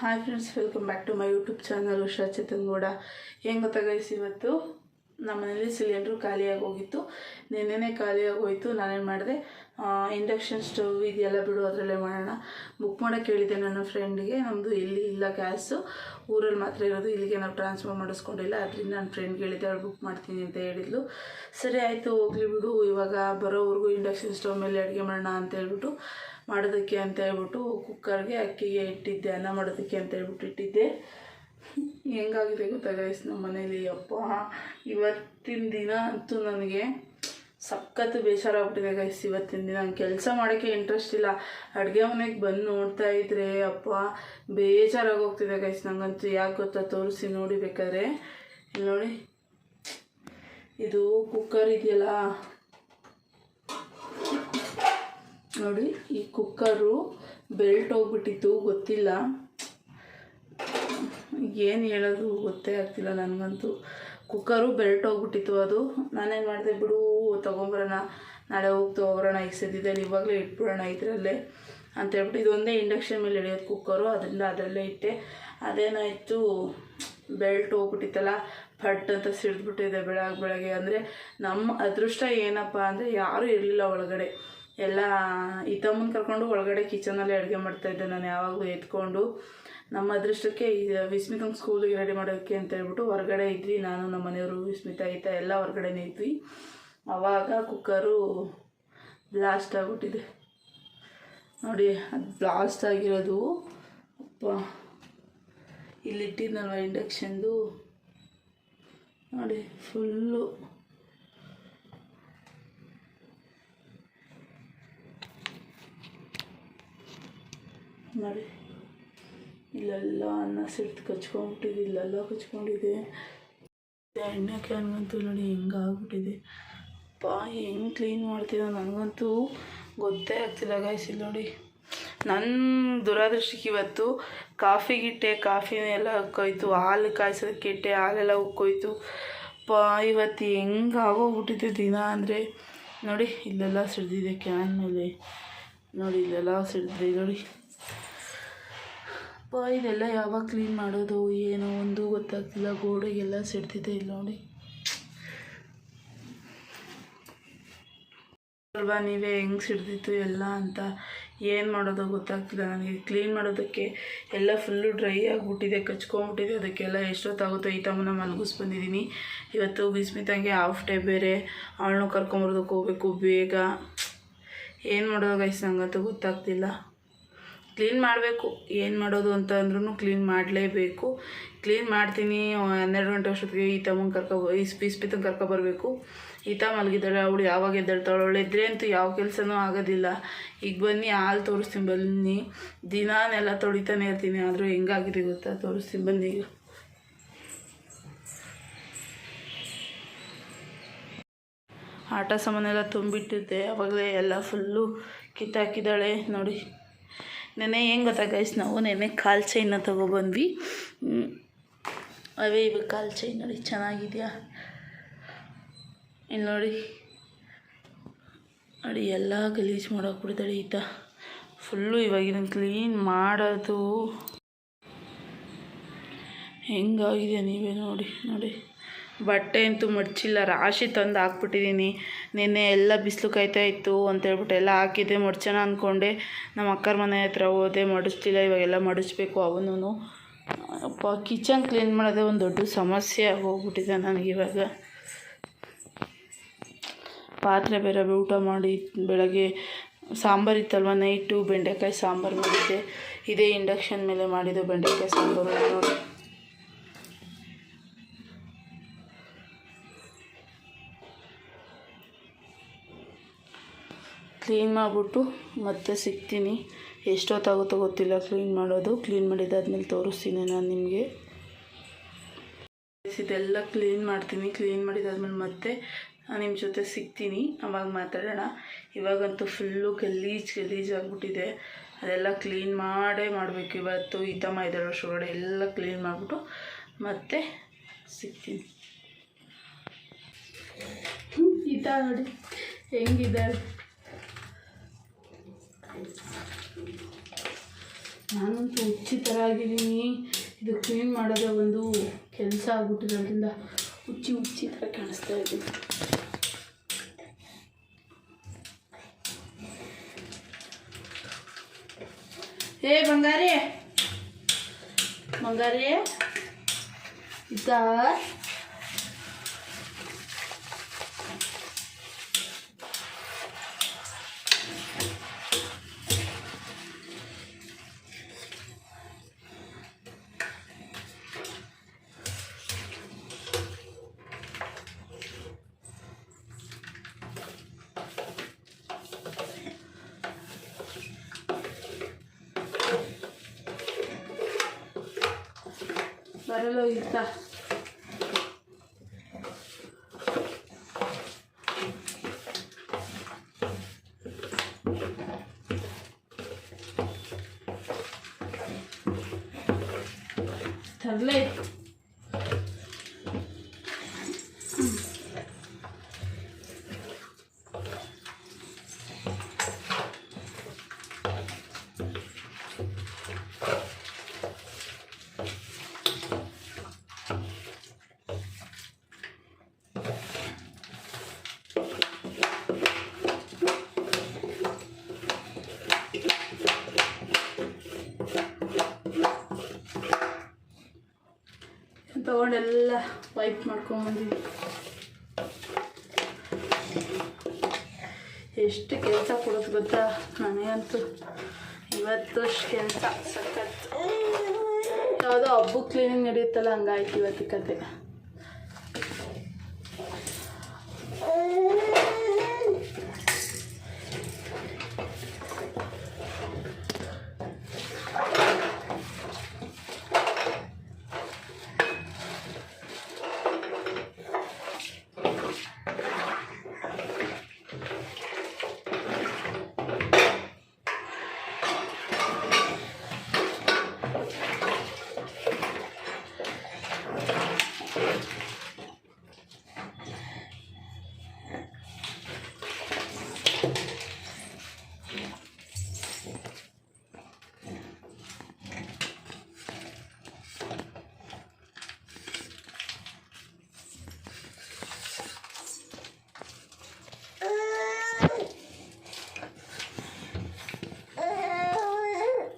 Hi friends welcome back to my YouTube channel Usha Chethangowda ಹೆಂಗೆ ಗೊತ್ತಾ guys ಇವತ್ತು? ನಮ್ಮ ಮನೇಲಿ ಸಿಲಿಂಡ್ರು ಖಾಲಿಯಾಗಿ ಹೋಗಿತ್ತು ನಿನ್ನೆನೇ ಖಾಲಿಯಾಗಿ ಹೋಯಿತು ನಾನೇನು ಮಾಡಿದೆ? ಇಂಡಕ್ಷನ್ ಸ್ಟವ್ ಇದೆಲ್ಲ ಬಿಡು, ಅದರಲ್ಲೇ ಮಾಡೋಣ. ಬುಕ್ ಮಾಡೋಕ್ಕೆ ಹೇಳಿದ್ದೆ ನನ್ನ ಫ್ರೆಂಡಿಗೆ ನಮ್ಮದು ಇಲ್ಲಿ ಇಲ್ಲ ಗ್ಯಾಸು ಊರಲ್ಲಿ ಮಾತ್ರ ಇರೋದು, ಇಲ್ಲಿಗೆ ನಾವು ಟ್ರಾನ್ಸ್ಫರ್ ಮಾಡಿಸ್ಕೊಂಡಿಲ್ಲ. ಅದರಿಂದ ನನ್ನ ಫ್ರೆಂಡ್ಗೆ ಹೇಳಿದ್ದೆ, ಅವಳು ಬುಕ್ ಮಾಡ್ತೀನಿ ಅಂತ ಹೇಳಿದ್ಲು. ಸರಿ, ಆಯಿತು, ಹೋಗ್ಲಿ ಬಿಡು. ಇವಾಗ ಬರೋವರೆಗೂ ಇಂಡಕ್ಷನ್ ಸ್ಟವ್ ಮೇಲೆ ಅಡುಗೆ ಮಾಡೋಣ ಅಂತ ಹೇಳ್ಬಿಟ್ಟು ಮಾಡೋದಕ್ಕೆ ಅಂತ ಹೇಳ್ಬಿಟ್ಟು ಕುಕ್ಕರ್ಗೆ ಅಕ್ಕಿಗೆ ಇಟ್ಟಿದ್ದೆ, ಅನ್ನ ಮಾಡೋದಕ್ಕೆ ಅಂತ ಹೇಳ್ಬಿಟ್ಟು ಇಟ್ಟಿದ್ದೆ. ಹೆಂಗಾಗಿದೆ ಗೊತ್ತಾ ಗೈಸ್ ನಮ್ಮ ಮನೇಲಿ? ಅಪ್ಪ, ಇವತ್ತಿನ ದಿನ ಅಂತೂ ನನಗೆ ಸಖತ್ತು ಬೇಜಾರಾಗ್ಬಿಟ್ಟಿದೆ ಗೈಸ್ ಇವತ್ತಿನ ದಿನ. ಕೆಲಸ ಮಾಡೋಕ್ಕೆ ಇಂಟ್ರೆಸ್ಟ್ ಇಲ್ಲ. ಅಡುಗೆ ಮನೆಗೆ ಬಂದು ನೋಡ್ತಾ ಇದ್ರೆ ಅಪ್ಪ ಬೇಜಾರಾಗೋಗ್ತಿದೆ ಗೈಸ್ ನಂಗಂತೂ. ಯಾಕೆ ಗೊತ್ತಾ? ತೋರಿಸಿ ನೋಡಿ ಬೇಕಾದ್ರೆ. ಇಲ್ಲಿ ನೋಡಿ. ಇದು ಕುಕ್ಕರ್ ಇದೆಯಲ್ಲ? ನೋಡಿ, ಈ ಕುಕ್ಕರು ಬೆಲ್ಟ್ ಹೋಗ್ಬಿಟ್ಟಿತ್ತು, ಗೊತ್ತಿಲ್ಲ. ಏನು ಹೇಳೋದು ಗೊತ್ತೇ ಆಗ್ತಿಲ್ಲ ನನಗಂತೂ. ಕುಕ್ಕರು ಬೆಲ್ಟ್ ಹೋಗ್ಬಿಟ್ಟಿತ್ತು ಅದು. ನಾನೇನು ಮಾಡಿದೆ ಬಿಡು, ತೊಗೊಂಬರೋಣ. ನಾಳೆ ಹೋಗಿ ತೊಗೊಬರೋಣ ಈಗ ಸದ್ಯದಲ್ಲಿ ಇವಾಗಲೇ ಇಟ್ಬಿಡೋಣ ಇದರಲ್ಲೇ ಅಂತ ಹೇಳ್ಬಿಟ್ಟು ಇದೊಂದೇ ಇಂಡಕ್ಷನ್ ಮೇಲೆ ಹಿಡಿಯೋದು ಕುಕ್ಕರು. ಅದರಿಂದ ಅದರಲ್ಲೇ ಇಟ್ಟೆ. ಅದೇನಾಯಿತು, ಬೆಲ್ಟ್ ಹೋಗ್ಬಿಟ್ಟಿತ್ತಲ್ಲ ಫಟ್ ಅಂತ ಸಿಡಿದ್ಬಿಟ್ಟಿದೆ ಬೆಳಗ್ಗೆ ಬೆಳಗ್ಗೆ. ಅಂದರೆ ನಮ್ಮ ಅದೃಷ್ಟ ಏನಪ್ಪ ಅಂದರೆ ಯಾರೂ ಇರಲಿಲ್ಲ ಒಳಗಡೆ. ಎಲ್ಲ ಈ ತಮ್ಮನ ಕರ್ಕೊಂಡು ಒಳಗಡೆ ಕಿಚನಲ್ಲಿ ಅಡುಗೆ ಮಾಡ್ತಾ ಇದ್ದೆ ನಾನು, ಯಾವಾಗಲೂ ಎತ್ಕೊಂಡು. ನಮ್ಮ ಅದೃಷ್ಟಕ್ಕೆ ಈ ವಿಸ್ಮಿತಂಗೆ ಸ್ಕೂಲಿಗೆ ರೆಡಿ ಮಾಡೋಕ್ಕೆ ಅಂತ ಹೇಳ್ಬಿಟ್ಟು ಹೊರಗಡೆ ಇದ್ವಿ. ನಾನು, ನಮ್ಮ ಮನೆಯವರು, ವಿಸ್ಮಿತ, ಈತ ಎಲ್ಲ ಹೊರಗಡೆನೇ ಇದ್ವಿ. ಆವಾಗ ಕುಕ್ಕರು ಬ್ಲಾಸ್ಟ್ ಆಗಿಬಿಟ್ಟಿದೆ. ನೋಡಿ, ಅದು ಬ್ಲಾಸ್ಟ್ ಆಗಿರೋದು. ಅಪ್ಪ, ಇಲ್ಲಿಟ್ಟಿದ್ನಲ್ವ ಇಂಡಕ್ಷನ್ದು ನೋಡಿ ಫುಲ್ಲು ನೋಡಿ ಇಲ್ಲೆಲ್ಲ ಅನ್ನ ಸಿಟ್ಟು ಕಚ್ಕೊಂಡ್ಬಿಟ್ಟಿದೆ ಇಲ್ಲೆಲ್ಲ ಕಚ್ಕೊಂಡಿದೆ. ಎಣ್ಣೆ ಕ್ಯಾನ್ಗಂತೂ ನೋಡಿ ಹೆಂಗಾಗ್ಬಿಟ್ಟಿದೆ. ಪಾ ಹೆಂಗೆ ಕ್ಲೀನ್ ಮಾಡ್ತೀನೋ ನನಗಂತೂ ಗೊತ್ತೇ ಆಗ್ತಿಲ್ಲ ಗಾಯ್ಸ್ ಇಲ್ಲಿ ನೋಡಿ. ನನ್ನ ದುರಾದೃಷ್ಟಕ್ಕೆ ಇವತ್ತು ಕಾಫಿಗಿಟ್ಟೆ ಕಾಫಿ ಎಲ್ಲ ಉಕ್ಕೋಯ್ತು ಹಾಲು ಕಾಯಿಸೋದಕ್ಕೆ ಇಟ್ಟೆ ಹಾಲೆಲ್ಲ ಉಕ್ಕೋಯ್ತು ಪಾ ಇವತ್ತು ಹೆಂಗೆ ಆಗೋಗ್ಬಿಟ್ಟಿದೆ ದಿನ ಅಂದರೆ, ನೋಡಿ ಇಲ್ಲೆಲ್ಲ ಸಿಡ್ದಿದೆ ಕ್ಯಾನ್ ಮೇಲೆ. ನೋಡಿ ಇಲ್ಲೆಲ್ಲ ಸಿಡಿದ್ರೆ ನೋಡಿ. ಅಪ್ಪ, ಇದೆಲ್ಲ ಯಾವಾಗ ಕ್ಲೀನ್ ಮಾಡೋದು, ಏನೋ ಒಂದು ಗೊತ್ತಾಗ್ತಿಲ್ಲ, ಗೋಡೆಗೆಲ್ಲ ಸಿಡ್ತಿದೆ ಇಲ್ಲ ನೋಡಿ. ಅಲ್ವಾ, ನೀವೇ ಹೆಂಗೆ ಸಿಡ್ದಿತ್ತು ಎಲ್ಲ ಅಂತ, ಏನು ಮಾಡೋದು ಗೊತ್ತಾಗ್ತಿಲ್ಲ ನನಗೆ. ಕ್ಲೀನ್ ಮಾಡೋದಕ್ಕೆ ಎಲ್ಲ ಫುಲ್ಲು ಡ್ರೈ ಆಗಿಬಿಟ್ಟಿದೆ ಕಚ್ಕೊಂಬಿಟ್ಟಿದೆ ಅದಕ್ಕೆಲ್ಲ ಎಷ್ಟೊತ್ತಾಗುತ್ತೋ, ಈ ತಮ್ಮನ ಮಲಗಿಸ್ ಬಂದಿದ್ದೀನಿ. ಇವತ್ತು ಬಿಸ್ಮಿತಂಗೆ ಹಾಫ್ ಡೇ ಬೇರೆ, ಅವಳನ್ನೂ ಕರ್ಕೊಂಬರೋದಕ್ಕೆ ಹೋಗ್ಬೇಕು, ಬೇಗ. ಏನು ಮಾಡೋದು ಗೈಸ್ ನಂಗಂತೂ ಗೊತ್ತಾಗ್ತಿಲ್ಲ. ಕ್ಲೀನ್ ಮಾಡಬೇಕು. ಏನು ಮಾಡೋದು ಅಂತ ಅಂದ್ರೂ ಕ್ಲೀನ್ ಮಾಡಲೇಬೇಕು. ಕ್ಲೀನ್ ಮಾಡ್ತೀನಿ ಹನ್ನೆರಡು ಗಂಟೆ ಅಷ್ಟೊತ್ತಿಗೆ ಈ ತಮ್ಮನ ಕರ್ಕೊ ಇಸ್ಪಿ ಇಸ್ಪಿತಂಗೆ ಕರ್ಕೊಬರ್ಬೇಕು ಈತ ಮಲಗಿದ್ದಾಳೆ, ಅವಳು ಯಾವಾಗ ಎದ್ದೇಳ್ತಾಳೆ, ಅವಳು ಎದ್ರೆ ಅಂತೂ ಯಾವ ಕೆಲಸನೂ ಆಗೋದಿಲ್ಲ. ಈಗ ಬನ್ನಿ, ಹಾಲು ತೋರಿಸ್ತೀನಿ, ಬನ್ನಿ. ದಿನಾನೆಲ್ಲ ತೊಳಿತಾನೆ ಇರ್ತೀನಿ, ಆದರೂ ಹೆಂಗಾಗಿದೆ ಗೊತ್ತಾ? ತೋರಿಸ್ತೀನಿ, ಬನ್ನಿ ಆಟ ಸಾಮಾನೆಲ್ಲ ತುಂಬಿಟ್ಟಿದ್ದೆ, ಅವಾಗಲೇ ಎಲ್ಲ ಫುಲ್ಲು ಕಿತ್ತಾಕಿದ್ದಾಳೆ, ನೋಡಿ. ನೆನೆ ಹೆಂಗೆ ಗೊತ್ತಾ ಗೈಸ್ ನಾವು ನೆನೆ ಕಾಲು ಚೈನ ತೊಗೊಬಂದ್ವಿ. ಅವೇ ಇವಾಗ ಕಾಲು ಚೈನ್ ನೋಡಿ, ಚೆನ್ನಾಗಿದೆಯಾ? ಇಲ್ಲಿ ನೋಡಿ. ನೋಡಿ, ಎಲ್ಲ ಗಲೀಜು ಮಾಡೋಕ್ಬಿಡ್ತಾಳೆ ಈತ. ಫುಲ್ಲು ಇವಾಗ ಇದನ್ನು ಕ್ಲೀನ್ ಮಾಡೋದು. ಹೆಂಗಾಗಿದೆ ನೀವೇ ನೋಡಿ ನೋಡಿ. ಬಟ್ಟೆ ಅಂತೂ ಮಡ್ಚಿಲ್ಲ. ರಾಶಿ ತಂದು ಹಾಕ್ಬಿಟ್ಟಿದ್ದೀನಿ ನಿನ್ನೆ ಎಲ್ಲ ಬಿಸಿಲು ಕಾಯ್ತಾ ಇತ್ತು ಅಂತೇಳ್ಬಿಟ್ಟು ಎಲ್ಲ ಹಾಕಿದ್ದೆ. ಮಡ್ಚೋಣ ಅಂದ್ಕೊಂಡೆ ನಮ್ಮ ಅಕ್ಕರ ಮನೆ ಹತ್ರ ಹೋದೆ. ಮಡಿಸ್ತಿಲ್ಲ ಇವಾಗೆಲ್ಲ ಮಡಿಸ್ಬೇಕು ಅವನು ಅಪ್ಪ, ಕಿಚನ್ ಕ್ಲೀನ್ ಮಾಡೋದೇ ಒಂದು ದೊಡ್ಡ ಸಮಸ್ಯೆ ಆಗೋಗ್ಬಿಟ್ಟಿದೆ ನನಗಿವಾಗ ಪಾತ್ರೆ ಬೇರೆ ಊಟ ಮಾಡಿ ಬೆಳಗ್ಗೆ ಸಾಂಬಾರು ಇತ್ತಲ್ವ? ನೈಟು ಬೆಂಡೆಕಾಯಿ ಸಾಂಬಾರು ಮಾಡಿದ್ದೆ. ಇದೇ ಇಂಡಕ್ಷನ್ ಮೇಲೆ ಮಾಡಿದ್ದು ಬೆಂಡೆಕಾಯಿ ಸಾಂಬಾರು. ನೋಡಿ ಕ್ಲೀನ್ ಮಾಡಿಬಿಟ್ಟು ಮತ್ತೆ ಸಿಗ್ತೀನಿ. ಎಷ್ಟೊತ್ತಾಗುತ್ತೋ ಗೊತ್ತಿಲ್ಲ. ಕ್ಲೀನ್ ಮಾಡೋದು. ಕ್ಲೀನ್ ಮಾಡಿದಾದ್ಮೇಲೆ ತೋರಿಸ್ತೀನಿ ನಾನು ನಿಮಗೆ. ಇದೆಲ್ಲ ಕ್ಲೀನ್ ಮಾಡ್ತೀನಿ. ಕ್ಲೀನ್ ಮಾಡಿದಾದ್ಮೇಲೆ ಮತ್ತೆ ನಿಮ್ಮ ಜೊತೆ ಸಿಗ್ತೀನಿ. ಅವಾಗ ಮಾತಾಡೋಣ. ಇವಾಗಂತೂ ಫುಲ್ಲು ಗಲೀಜು ಗಲೀಜು ಆಗಿಬಿಟ್ಟಿದೆ. ಅದೆಲ್ಲ ಕ್ಲೀನ್ ಮಾಡೇ ಮಾಡಬೇಕು. ಇವತ್ತು ಈ ತಮ್ಮ ಇದ್ದಾಳೆ ಅಷ್ಟೊಳಗಡೆ ಎಲ್ಲ ಕ್ಲೀನ್ ಮಾಡಿಬಿಟ್ಟು ಮತ್ತೆ ಸಿಗ್ತೀನಿ. ಈತ ನೋಡಿ. ಹೆಂಗಿದ್ದಾರೆ? ನಾನಂತೂ ಹುಚ್ಚಿ ಥರ ಆಗಿದ್ದೀನಿ ಇದು ಕ್ಲೀನ್ ಮಾಡೋದೇ ಒಂದು ಕೆಲಸ ಆಗ್ಬಿಟ್ಟಿರೋದ್ರಿಂದ ಹುಚ್ಚಿ ಹುಚ್ಚಿ ಥರ ಕಾಣಿಸ್ತಾ ಇದ್ದೀನಿ ಏ, ಬಂಗಾರಿ. ಬಂಗಾರಿ. ಇದ್ದ Agárralo y está. Estás lejos. Wipe ಮಾಡ್ಕೊಂಬಂದಿದ್ವಿ ಎಷ್ಟು ಕೆಲಸ ಕೊಡೋದು ಗೊತ್ತಾ? ನನಗಂತೂ ಇವತ್ತು ಕೆಲಸ ಸಖತ್. ಯಾವುದೋ ಹಬ್ಬಕ್ಕೆ ಕ್ಲೀನಿಂಗ್ ನಡೆಯುತ್ತಲ್ಲ, ಹಂಗಾಯ್ತು ಇವತ್ತು ಕತೆ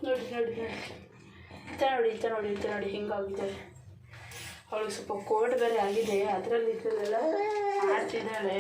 ನೋಡಿ ನೋಡಿ ನೋಡಿ ಇತ್ತ ನೋಡಿ ಇತ್ತ ನೋಡಿ ಹಿಂಗಾಗಿದೆ ಅವಳಿಗೆ ಸ್ವಲ್ಪ ಕೋಟ್ ಬೇರೆ ಆಗಿದೆ ಅದರಲ್ಲಿ ಇದ್ರಲ್ಲೆಲ್ಲ ಮಾಡ್ತಿದ್ದಾಳೆ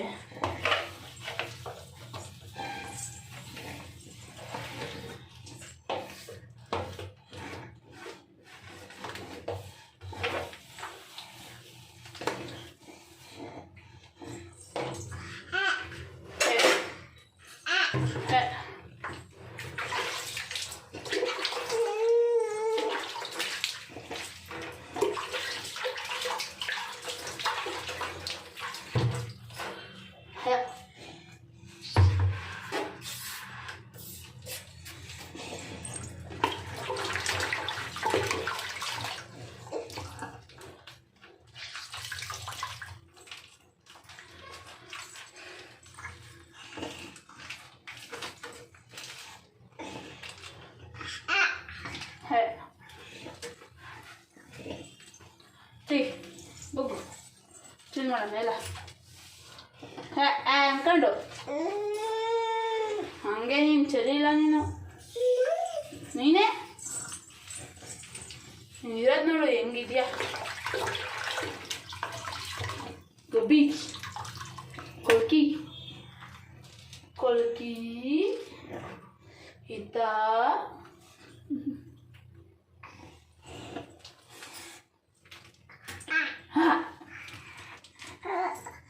ಕ್ಲೀನ್ ಮಾಡೋಣ ಎಲ್ಲ ಹೇ ಆ, ಅನ್ಕೊಂಡು ಹಂಗೆ ನೀನು ಸರಿ ಇಲ್ಲ ನೀನು ನೀನೇ ನೀನ್ ಇರೋದು ನೋಡು ಹೆಂಗಿದ್ಯಾ ಗೊಬ್ಬಿ ಕೊಲ್ಕಿ ಕೊಲ್ಕಿ ಇತ್ತ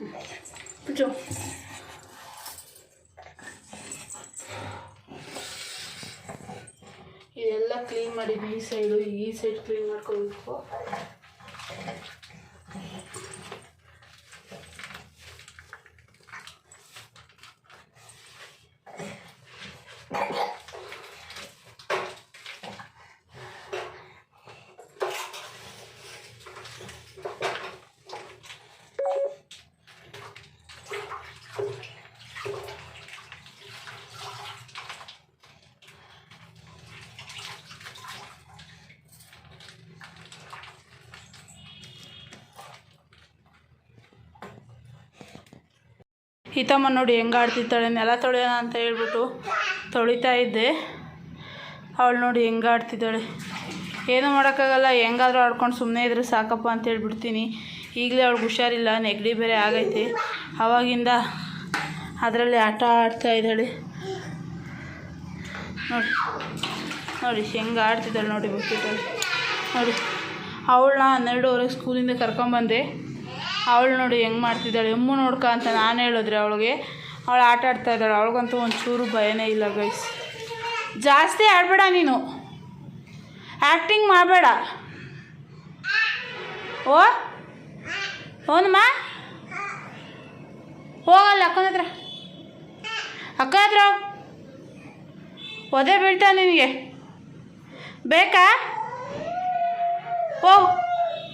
ಮುಚ್ಚು ಇದೆಲ್ಲ ಕ್ಲೀನ್ ಮಾಡಿದ್ವಿ ಈ ಸೈಡು ಈ ಸೈಡ್ ಕ್ಲೀನ್ ಮಾಡ್ಕೋಬೇಕು. ಹಿತಮ್ಮ ನೋಡಿ ಹೆಂಗೆ ಆಡ್ತಿದ್ದಾಳೆ ನೆಲ ತೊಳೆಯೋಣ ಅಂತ ಹೇಳ್ಬಿಟ್ಟು ತೊಳಿತಾ ಇದ್ದೆ. ಅವಳು ನೋಡಿ ಹೆಂಗೆ ಆಡ್ತಿದ್ದಾಳೆ. ಏನೂ ಮಾಡೋಕ್ಕಾಗಲ್ಲ, ಹೆಂಗಾದರೂ ಆಡ್ಕೊಂಡು ಸುಮ್ಮನೆ ಇದ್ರೆ ಸಾಕಪ್ಪ ಅಂತ ಹೇಳ್ಬಿಡ್ತೀನಿ. ಈಗಲೇ ಅವಳಿಗೆ ಹುಷಾರಿಲ್ಲ, ನೆಗಡಿ ಬೇರೆ ಆಗೈತೆ. ಆವಾಗಿಂದ ಅದರಲ್ಲಿ ಆಟ ಆಡ್ತಾ ಇದ್ದಾಳೆ. ನೋಡಿ ನೋಡಿ ಹೆಂಗೆ ಆಡ್ತಿದ್ದಾಳೆ ನೋಡಿ ಬಿಟ್ಟಿದ್ದಾಳೆ ನೋಡಿ, ಅವಳನ್ನ ಹನ್ನೆರಡುವರೆಗೆ ಸ್ಕೂಲಿಂದ ಕರ್ಕೊಂಬಂದೆ. ಅವಳು ನೋಡಿ ಹೆಂಗೆ ಮಾಡ್ತಿದ್ದಾಳೆ, ಎಮ್ಮು ನೋಡ್ಕ ಅಂತ ನಾನು ಹೇಳಿದ್ರೆ ಅವಳಿಗೆ. ಅವಳು ಆಟ ಆಡ್ತಾ ಇದ್ದಾಳೆ, ಅವಳಿಗಂತೂ ಒಂಚೂರು ಭಯನೇ ಇಲ್ಲ ಗೈಸ್ ಜಾಸ್ತಿ ಆಡಬೇಡ ನೀನು. ಆ್ಯಕ್ಟಿಂಗ್ ಮಾಡಬೇಡ. ಓ? ಓನಮ್ಮ ಹೋಗಲ್ಲ, ಅಕ್ಕನ ಹತ್ರ. ಅಕ್ಕ ಹತ್ರ. ಒದೆ ಬೀಳ್ತಾ ನಿನಗೆ. ಬೇಕಾ? ಓ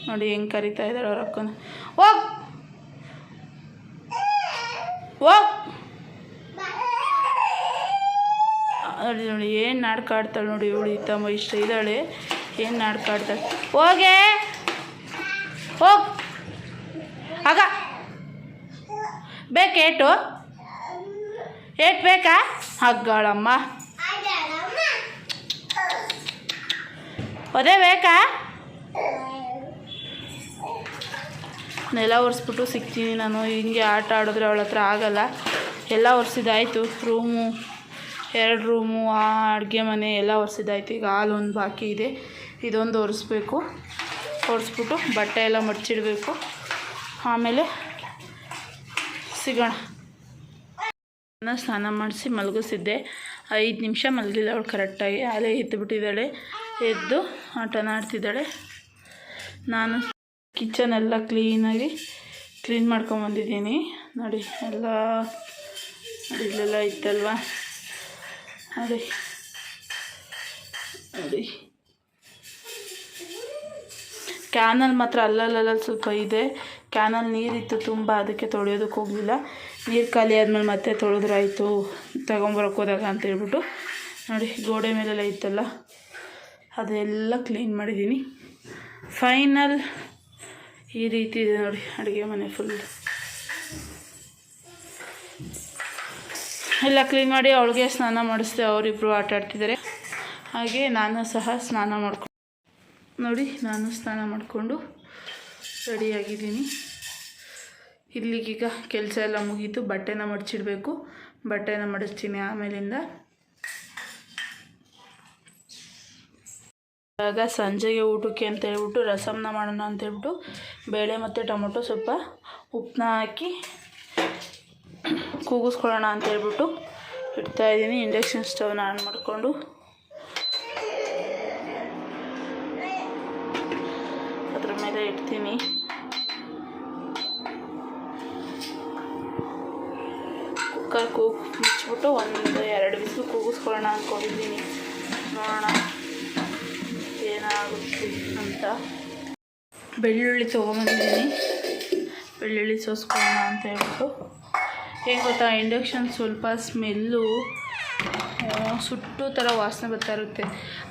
ನೋಡಿ ಹೆಂಗೆ ಕರಿತಾ ಇದ್ದಾರೆ ಅವ್ರ ಅಕ್ಕನ. ಹೋಗ್. ಹೋಗ್. ನೋಡಿ ನೋಡಿ ಏನು ನಾಡ್ಕಾಡ್ತಾಳೆ ನೋಡಿ ಇವಳು ತಮ್ಮ ಇಷ್ಟ ಇದ್ದಾಳೆ. ಏನು ನಾಡ್ಕಾಡ್ತಾಳೆ ಹೋಗೆ. ಹೋಗ್. ಆಗ. ಬೇಕು ಏಟು? ಏಟ್ ಬೇಕಾ? ಹಗ್ಗಳಮ್ಮ. ಅದೇ ಬೇಕಾ? ನೆಲ ಒರೆಸ್ಬಿಟ್ಟು ಸಿಗ್ತೀನಿ ನಾನು. ಹಿಂಗೆ ಆಟ ಆಡಿದ್ರೆ ಅವಳ ಹತ್ರ ಆಗಲ್ಲ. ಎಲ್ಲ ಒರೆಸಿದಾಯ್ತು ರೂಮು, ಎರಡು ರೂಮು, ಆ ಅಡುಗೆ ಮನೆ ಎಲ್ಲ ಒರೆಸಿದಾಯ್ತು ಈಗ ಹಾಲು ಒಂದು ಬಾಕಿ ಇದೆ. ಇದೊಂದು ಒರೆಸ್ಬೇಕು. ಒರೆಸ್ಬಿಟ್ಟು ಬಟ್ಟೆ ಎಲ್ಲ ಮಡ್ಚಿಡಬೇಕು. ಆಮೇಲೆ ಸಿಗೋಣ. ನಾನು ಸ್ನಾನ ಮಾಡಿಸಿ ಮಲಗಿಸಿದ್ದೆ. ಐದು ನಿಮಿಷ ಮಲಗಿಲ್ಲ ಅವಳು ಕರೆಕ್ಟಾಗಿ. ಅಲ್ಲೇ ಎದ್ದು ಬಿಟ್ಟಿದ್ದಾಳೆ ಎದ್ದು ಆಟನ ಆಡ್ತಿದ್ದಾಳೆ. ನಾನು ಕಿಚನ್ ಎಲ್ಲ ಕ್ಲೀನಾಗಿ ಕ್ಲೀನ್ ಮಾಡ್ಕೊಂಬಂದಿದ್ದೀನಿ ನೋಡಿ, ಎಲ್ಲ ನೋಡಿ, ಇಲ್ಲೆಲ್ಲ ಇತ್ತಲ್ವಾ? ನೋಡಿ ನೋಡಿ. ಕ್ಯಾನಲ್ ಮಾತ್ರ ಅಲ್ಲಲ್ಲ ಸ್ವಲ್ಪ ಇದೆ. ಕ್ಯಾನಲ್ ನೀರಿತ್ತು ತುಂಬ, ಅದಕ್ಕೆ ತೊಳೆಯೋದಕ್ಕೆ ಹೋಗಲಿಲ್ಲ. ನೀರು ಖಾಲಿ ಆದಮೇಲೆ ಮತ್ತೆ ತೊಳೆದ್ರಾಯಿತು, ತೊಗೊಂಬರೋಕೆ ಹೋದಾಗ ಅಂತ ಹೇಳ್ಬಿಟ್ಟು. ನೋಡಿ, ಗೋಡೆ ಮೇಲೆಲ್ಲ ಇತ್ತಲ್ಲ, ಅದೆಲ್ಲ ಕ್ಲೀನ್ ಮಾಡಿದ್ದೀನಿ. ಫೈನಲ್ ಈ ರೀತಿ ಇದೆ ನೋಡಿ, ಅಡುಗೆ ಮನೆ ಫುಲ್ ಎಲ್ಲ ಕ್ಲೀನ್ ಮಾಡಿ ಅವಳಿಗೆ ಸ್ನಾನ ಮಾಡಿಸ್ದೆ ಅವರಿಬ್ಬರು ಆಟ ಆಡ್ತಿದ್ದಾರೆ ಹಾಗೆ ನಾನು ಸಹ ಸ್ನಾನ ಮಾಡ್ಕೊಂಡು ನೋಡಿ, ನಾನು ಸ್ನಾನ ಮಾಡಿಕೊಂಡು ರೆಡಿಯಾಗಿದ್ದೀನಿ ಇಲ್ಲಿಗೀಗ ಕೆಲಸ ಎಲ್ಲ ಮುಗೀತು, ಬಟ್ಟೆನ ಮಡಚಿಡಬೇಕು. ಬಟ್ಟೆನ ಮಡಚ್ತೀನಿ ಆಮೇಲಿಂದ ಇವಾಗ ಸಂಜೆಗೆ ಊಟಕ್ಕೆ ಅಂತ ಹೇಳ್ಬಿಟ್ಟು ರಸಮ್ನ ಮಾಡೋಣ ಅಂತ ಹೇಳ್ಬಿಟ್ಟು ಬೇಳೆ ಮತ್ತು ಟೊಮೊಟೊ ಸ್ವಲ್ಪ ಉಪ್ಪನ್ನ ಹಾಕಿ ಕೂಗಿಸ್ಕೊಳ್ಳೋಣ ಅಂತ ಹೇಳ್ಬಿಟ್ಟು ಇಡ್ತಾ ಇದ್ದೀನಿ. ಇಂಡಕ್ಷನ್ ಸ್ಟವ್ನ ಆನ್ ಮಾಡಿಕೊಂಡು. ಅದ್ರ ಮೇಲೆ ಇಡ್ತೀನಿ. ಕುಕ್ಕರ್ ಕೂಗ್ ಮುಚ್ಚಿಬಿಟ್ಟು ಒಂದು, ಎರಡು ಬಿಸಿಲು ಕೂಗಿಸ್ಕೊಳ್ಳೋಣ ಅಂದ್ಕೊಂಡಿದ್ದೀನಿ ನೋಡೋಣ. ಏನಾಗುತ್ತೆ ಅಂತ. ಬೆಳ್ಳುಳ್ಳಿ ತೊಗೊಂಬಂದಿದ್ದೀನಿ. ಬೆಳ್ಳುಳ್ಳಿ ಸೋಸ್ಕೊಳ್ಳೋಣ ಅಂತ ಹೇಳ್ಬಿಟ್ಟು. ಏನು ಗೊತ್ತಾ, ಇಂಡಕ್ಷನ್ ಸ್ವಲ್ಪ ಸ್ಮೆಲ್ಲು ಸುಟ್ಟು ಥರ ವಾಸನೆ ಬರ್ತಾ ಇರುತ್ತೆ.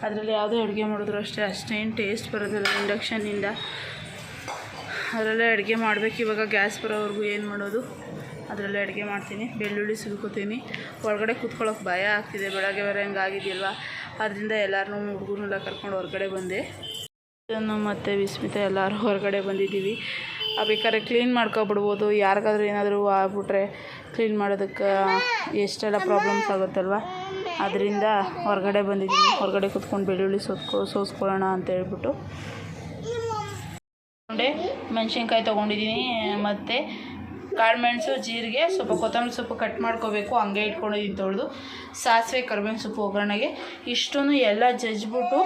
ಅದರಲ್ಲಿ ಯಾವುದೇ ಅಡುಗೆ ಮಾಡಿದ್ರು ಅಷ್ಟೇ, ಅಷ್ಟೇನು ಟೇಸ್ಟ್ ಬರೋದಿಲ್ಲ ಇಂಡಕ್ಷನ್ನಿಂದ ಅದರಲ್ಲೇ ಅಡುಗೆ ಮಾಡಬೇಕು, ಇವಾಗ ಗ್ಯಾಸ್ ಬರೋವರೆಗೂ ಏನು ಮಾಡೋದು? ಅದರಲ್ಲೇ ಅಡುಗೆ ಮಾಡ್ತೀನಿ. ಬೆಳ್ಳುಳ್ಳಿ ಸುಲ್ಕೋತೀನಿ. ಒಳಗಡೆ ಕೂತ್ಕೊಳ್ಳೋಕೆ ಭಯ ಆಗ್ತಿದೆ, ಬೆಳಗ್ಗೆ ಬರೋ ಹಂಗೆ ಆಗಿದೆಯಲ್ವ ಅದರಿಂದ ಎಲ್ಲರೂ ಹುಡುಗರನ್ನೆಲ್ಲ ಕರ್ಕೊಂಡು ಹೊರಗಡೆ ಬಂದೆ. ಮತ್ತು ವಿಸ್ಮಿತ ಎಲ್ಲರೂ ಹೊರಗಡೆ ಬಂದಿದ್ದೀವಿ. ಆ ಬೇಕಾದ್ರೆ ಕ್ಲೀನ್ ಮಾಡ್ಕೊಬಿಡ್ಬೋದು. ಯಾರಿಗಾದ್ರೂ ಏನಾದರೂ ಆಗ್ಬಿಟ್ರೆ ಕ್ಲೀನ್ ಮಾಡೋದಕ್ಕೆ ಎಷ್ಟೆಲ್ಲ ಪ್ರಾಬ್ಲಮ್ಸ್ ಆಗುತ್ತಲ್ವ? ಅದರಿಂದ ಹೊರಗಡೆ ಬಂದಿದ್ದೀನಿ ಹೊರಗಡೆ ಕೂತ್ಕೊಂಡು ಬೆಳ್ಳುಳ್ಳಿ ಸೋತ್ಕೊ, ಸೋಸ್ಕೊಳ್ಳೋಣ ಅಂತ ಹೇಳ್ಬಿಟ್ಟು. ಮೆಣಸಿನ್ಕಾಯಿ ತೊಗೊಂಡಿದ್ದೀನಿ ಮತ್ತು ಕಾಳುಮೆಣಸು ಜೀರಿಗೆ, ಸ್ವಲ್ಪ ಕೊತ್ತಂಬರಿ ಸೊಪ್ಪು ಕಟ್ ಮಾಡ್ಕೋಬೇಕು. ಹಂಗೆ ಇಟ್ಕೊಂಡಿದ್ದೀನಿ ತೊಳೆದು ಸಾಸಿವೆ, ಕರಿಬೇವಿನ ಸೊಪ್ಪು ಒಗ್ಗರಣೆಗೆ. ಇಷ್ಟನ್ನು ಎಲ್ಲ ಜಜ್ಜಿಬಿಟ್ಟು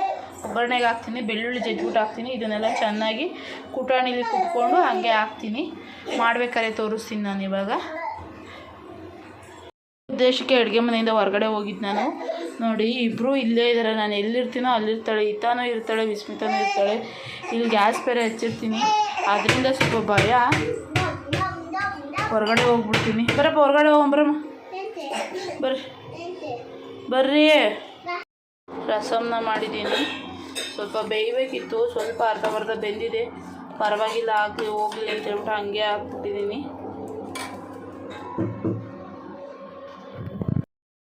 ಒಗ್ಗರಣೆಗೆ ಹಾಕ್ತೀನಿ. ಬೆಳ್ಳುಳ್ಳಿ ಜಜ್ಜಿಬಿಟ್ಟು ಹಾಕ್ತೀನಿ. ಇದನ್ನೆಲ್ಲ ಚೆನ್ನಾಗಿ ಕುಟಾಣಿಲಿ ಕುಟ್ಕೊಂಡು ಹಾಗೆ ಹಾಕ್ತೀನಿ. ಮಾಡ್ಬೇಕಾದ್ರೆ ತೋರಿಸ್ತೀನಿ ನಾನು ಇವಾಗ. ಉದ್ದೇಶಕ್ಕೆ ಅಡುಗೆ ಮನೆಯಿಂದ ಹೊರಗಡೆ ಹೋಗಿದ್ದು ನಾನು. ನೋಡಿ ಇಬ್ಬರು ಇಲ್ಲೇ ಇದ್ದಾರೆ ನಾನು ಎಲ್ಲಿರ್ತೀನೋ ಅಲ್ಲಿರ್ತಾಳೆ ಇತಾನೂ ಇರ್ತಾಳೆ, ವಿಸ್ಮಿತಾನೂ ಇರ್ತಾಳೆ. ಇಲ್ಲಿ ಗ್ಯಾಸ್ ಬೇರೆ ಹಚ್ಚಿರ್ತೀನಿ. ಅದರಿಂದ ಸ್ವಲ್ಪ ಭಯ. ಹೊರಗಡೆ ಹೋಗ್ಬಿಡ್ತೀನಿ. ಬರಪ್ಪ, ಹೊರಗಡೆ ಹೋಗ್ಬರಮ್ಮ ಬರ್ರಿ. ಬರ್ರಿ. ರಸಮ್ನ ಮಾಡಿದ್ದೀನಿ. ಸ್ವಲ್ಪ ಬೇಯಬೇಕಿತ್ತು, ಸ್ವಲ್ಪ ಅರ್ಧಬರ್ಧ ಬೆಂದಿದೆ. ಪರವಾಗಿಲ್ಲ, ಆಗಲಿ, ಹೋಗಲಿ ಅಂತ ಹೇಳ್ಬಿಟ್ಟು ಹಂಗೆ ಹಾಕ್ಬಿಟ್ಟಿದ್ದೀನಿ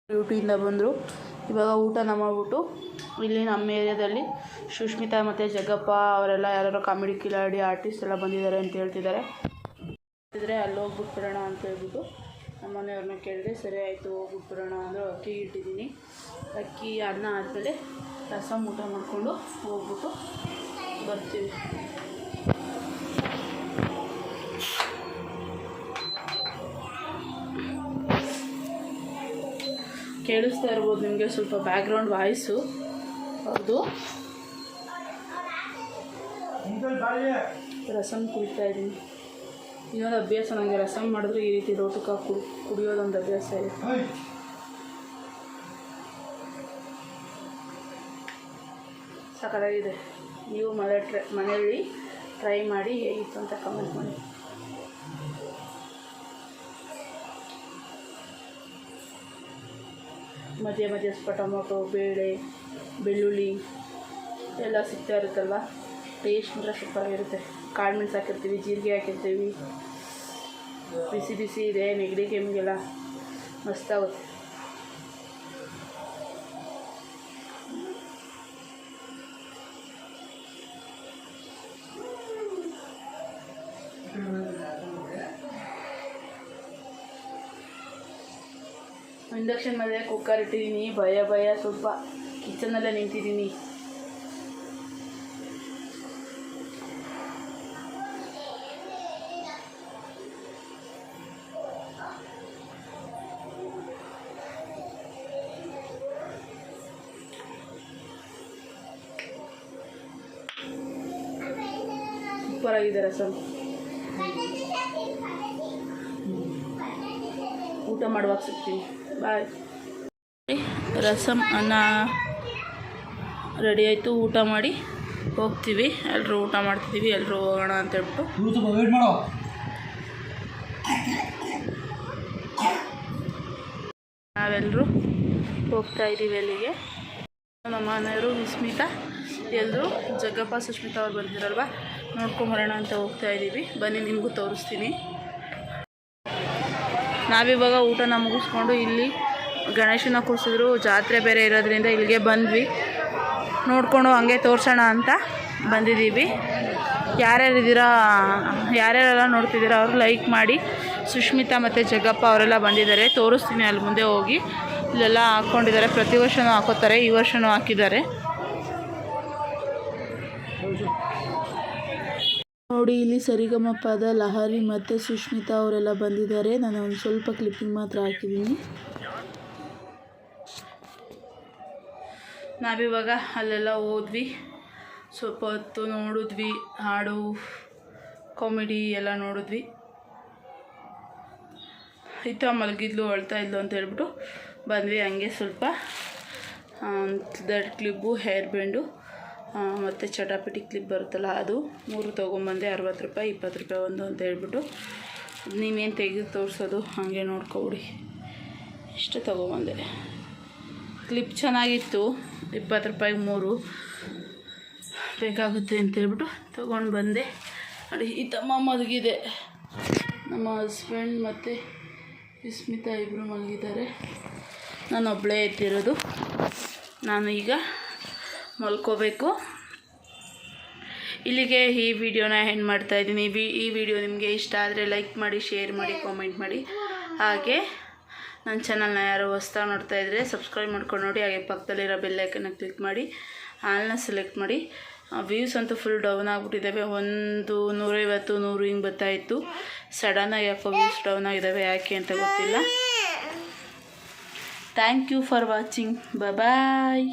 ಡ್ಯೂಟಿಯಿಂದ ಬಂದರು. ಇವಾಗ ಊಟನ ಮಾಡ್ಬಿಟ್ಟು ಇಲ್ಲಿ ನಮ್ಮ ಏರಿಯಾದಲ್ಲಿ ಸುಷ್ಮಿತಾ ಮತ್ತು ಜಗ್ಗಪ್ಪ ಅವರೆಲ್ಲ ಯಾರು ಕಾಮಿಡಿ ಕಿಲಾಡಿ ಆರ್ಟಿಸ್ಟ್ ಎಲ್ಲ ಬಂದಿದ್ದಾರೆ ಅಂತ ಹೇಳ್ತಿದ್ದಾರೆ. ಇದ್ರೆ ಅಲ್ಲಿ ಹೋಗ್ಬಿಟ್ಬಿಡೋಣ ಅಂತ ಹೇಳ್ಬಿಟ್ಟು ನಮ್ಮ ಮನೆಯವ್ರನ್ನ ಕೇಳಿದೆ ಸರಿ ಆಯಿತು ಹೋಗ್ಬಿಟ್ಬಿಡೋಣ ಅಂದರು ಅಕ್ಕಿ ಇಟ್ಟಿದ್ದೀನಿ. ಅಕ್ಕಿ ಅನ್ನ ಆದಮೇಲೆ ರಸಮ್ ಊಟ ಮಾಡಿಕೊಂಡು ಹೋಗ್ಬಿಟ್ಟು ಬರ್ತೀವಿ. ಕೇಳಿಸ್ತಾ ಇರ್ಬೋದು ನಿಮಗೆ ಸ್ವಲ್ಪ ಬ್ಯಾಕ್ಗ್ರೌಂಡ್ ವಾಯ್ಸು ಹೌದು. ರಸಮ್ ಕುಡಿತಾ ಇದ್ದೀನಿ. ಇನ್ನೊಂದು ಅಭ್ಯಾಸ ನನಗೆ ರಸಮ್ ಮಾಡಿದ್ರು ಈ ರೀತಿ ರೋಟಕ ಕುಡಿ ಕುಡಿಯೋದೊಂದು ಅಭ್ಯಾಸ ಇದೆ. ಸಕಲಾಗಿದೆ ನೀವು ಮನೆ ಟ್ರೈ, ಮನೆಯಲ್ಲಿ ಟ್ರೈ ಮಾಡಿ ಹೇಗಿತ್ತು ಅಂತ ಕಮೆಂಟ್ ಮಾಡಿ. ಮಧ್ಯೆ ಮಧ್ಯೆ ಟೊಮೊಟೊ ಬೇಳೆ, ಬೆಳ್ಳುಳ್ಳಿ, ಎಲ್ಲ ಸಿಗ್ತಾ ಇರುತ್ತಲ್ವ? ಟೇಸ್ಟ್ ಮಾತ್ರ ಸೂಪರಾಗಿರುತ್ತೆ ಕಾಳು ಮೆಣಸು ಹಾಕಿರ್ತೀವಿ ಜೀರಿಗೆ ಹಾಕಿರ್ತೀವಿ ಬಿಸಿ ಬಿಸಿ ಇದೆ ನೆಗಡಿ ಕೆಮ್ಮಿಗೆಲ್ಲ ಮಸ್ತಾಗುತ್ತೆ ಇಂಡಕ್ಷನ್ ಮೇಲೆ ಕುಕ್ಕರ್ ಇಟ್ಟಿದ್ದೀನಿ ಭಯ ಭಯ ಸ್ವಲ್ಪ ಕಿಚನಲ್ಲೇ ನಿಂತಿದ್ದೀನಿ ಸೂಪರ್ ಆಗಿದೆ ರಸಮ್ ಊಟ ಮಾಡುವಾಗ ಸಿಗ್ತೀನಿ. ಬಾಯ್ ರಸಮ್ ಅನ್ನ ರೆಡಿ ಆಯಿತು. ಊಟ ಮಾಡಿ ಹೋಗ್ತೀವಿ. ಎಲ್ಲರೂ ಊಟ ಮಾಡ್ತಿದ್ದೀವಿ ಎಲ್ಲರೂ ಹೋಗೋಣ ಅಂತ ಹೇಳ್ಬಿಟ್ಟು. ನಾವೆಲ್ಲರೂ ಹೋಗ್ತಾ ಇದ್ದೀವಿ ಅಲ್ಲಿಗೆ. ನಮ್ಮ ಮನೆಯವರು ವಿಸ್ಮಿತಾ. ಎಲ್ಲರೂ ಜಗ್ಗಪ್ಪ ಸುಸ್ಮಿತಾ ಅವ್ರು ಬಂದಿರಲ್ವ ನೋಡ್ಕೊಂಬರೋಣ ಅಂತ ಹೋಗ್ತಾ ಇದ್ದೀವಿ. ಬನ್ನಿ, ನಿಮಗೂ ತೋರಿಸ್ತೀನಿ. ನಾವಿವಾಗ ಊಟನ ಮುಗಿಸ್ಕೊಂಡು ಇಲ್ಲಿ ಗಣೇಶನ ಕೂರಿಸಿದ್ರು. ಜಾತ್ರೆ ಬೇರೆ ಇರೋದ್ರಿಂದ ಇಲ್ಲಿಗೆ ಬಂದ್ವಿ. ನೋಡಿಕೊಂಡು ಹಂಗೆ ತೋರಿಸೋಣ ಅಂತ ಬಂದಿದ್ದೀವಿ. ಯಾರ್ಯಾರಿದ್ದೀರಾ ಯಾರ್ಯಾರೆಲ್ಲ ನೋಡ್ತಿದ್ದೀರಾ ಅವರು ಲೈಕ್ ಮಾಡಿ. ಸುಷ್ಮಿತಾ ಮತ್ತು ಜಗ್ಗಪ್ಪ ಅವರೆಲ್ಲ ಬಂದಿದ್ದಾರೆ. ತೋರಿಸ್ತೀನಿ ಅಲ್ಲಿ ಮುಂದೆ ಹೋಗಿ. ಇಲ್ಲೆಲ್ಲ ಹಾಕ್ಕೊಂಡಿದ್ದಾರೆ. ಪ್ರತಿ ವರ್ಷವೂ ಹಾಕೋತಾರೆ, ಈ ವರ್ಷವೂ ಹಾಕಿದ್ದಾರೆ. ನೋಡಿ, ಇಲ್ಲಿ ಸರಿಗಮಪದ ಲಹರಿ ಮತ್ತು ಸುಷ್ಮಿತಾ ಅವರೆಲ್ಲ ಬಂದಿದ್ದಾರೆ. ನಾನು ಒಂದು ಸ್ವಲ್ಪ ಕ್ಲಿಪ್ಪಿಂಗ್ ಮಾತ್ರ ಹಾಕಿದ್ದೀನಿ. ನಾವಿವಾಗ ಅಲ್ಲೆಲ್ಲ ಹೋದ್ವಿ. ಸ್ವಲ್ಪ ಹೊತ್ತು ನೋಡಿದ್ವಿ. ಹಾಡು ಕಾಮಿಡಿ ಎಲ್ಲ ನೋಡಿದ್ವಿ. ಇತ್ತ ಮಲಗಿದ್ಲು, ಅಳ್ತಾ ಇದ್ಲು ಅಂತ ಹೇಳ್ಬಿಟ್ಟು ಬಂದ್ವಿ. ಹಂಗೆ ಸ್ವಲ್ಪ ಕ್ಲಿಪ್ಪು ಹೇರ್ ಬ್ಯಾಂಡು ಮತ್ತು ಚಟಾಪಿಟಿ ಕ್ಲಿಪ್ ಬರುತ್ತಲ್ಲ, ಅದು ಮೂರು ತೊಗೊಂಬಂದೆ ಅರವತ್ತು ರೂಪಾಯಿ, ಇಪ್ಪತ್ತು ರೂಪಾಯಿ ಒಂದು ಅಂತ ಹೇಳ್ಬಿಟ್ಟು ನೀವೇನು ತೆಗೆದು ತೋರಿಸೋದು ಹಾಗೆ ನೋಡ್ಕೊಬಿಡಿ. ಇಷ್ಟು ತೊಗೊಂಬಂದೆ. ಕ್ಲಿಪ್ ಚೆನ್ನಾಗಿತ್ತು, ಇಪ್ಪತ್ತು ರೂಪಾಯಿಗೆ ಮೂರು. ಬೇಕಾಗುತ್ತೆ ಅಂತ ಹೇಳ್ಬಿಟ್ಟು ತೊಗೊಂಡು ಬಂದೆ. ನೋಡಿ, ಈ ತಮ್ಮ ಮಲಗಿದೆ. ನಮ್ಮ ಹಸ್ಬೆಂಡ್ ಮತ್ತು ವಿಸ್ಮಿತಾ ಇಬ್ಬರು ಮಲಗಿದ್ದಾರೆ. ನಾನು ಒಬ್ಬಳೇ ಎತ್ತಿರೋದು. ನಾನು ಈಗ ಮಲ್ಕೋಬೇಕು. ಇಲ್ಲಿಗೆ ಈ ವಿಡಿಯೋನ ಹೆಣ್ ಮಾಡ್ತಾ ಇದ್ದೀನಿ. ಈ ವಿಡಿಯೋ ನಿಮಗೆ ಇಷ್ಟ ಆದರೆ ಲೈಕ್ ಮಾಡಿ ಶೇರ್ ಮಾಡಿ ಕಾಮೆಂಟ್ ಮಾಡಿ. ಹಾಗೆ ನನ್ನ ಚಾನಲ್ನ ಯಾರು ಹೊಸ್ದಾಗಿ ನೋಡ್ತಾ ಇದ್ದರೆ ಸಬ್ಸ್ಕ್ರೈಬ್ ಮಾಡ್ಕೊಂಡು ನೋಡಿ. ಹಾಗೆ ಪಕ್ಕದಲ್ಲಿರೋ ಬೆಲ್ಲೈಕನ್ನ ಕ್ಲಿಕ್ ಮಾಡಿ. ಆಲ್ನ ಸೆಲೆಕ್ಟ್ ಮಾಡಿ. ವ್ಯೂಸ್ ಅಂತೂ ಫುಲ್ ಡೌನ್ ಆಗಿಬಿಟ್ಟಿದ್ದಾವೆ ಒಂದು ನೂರೈವತ್ತು, ನೂರು ಹಿಂಗೆ ಬರ್ತಾಯಿತ್ತು ಸಡನ್ನಾಗಿ ಯಾಕೋ ವ್ಯೂಸ್ ಡೌನ್ ಆಗಿದ್ದಾವೆ ಯಾಕೆ ಅಂತ ಗೊತ್ತಿಲ್ಲ. Thank you for watching bye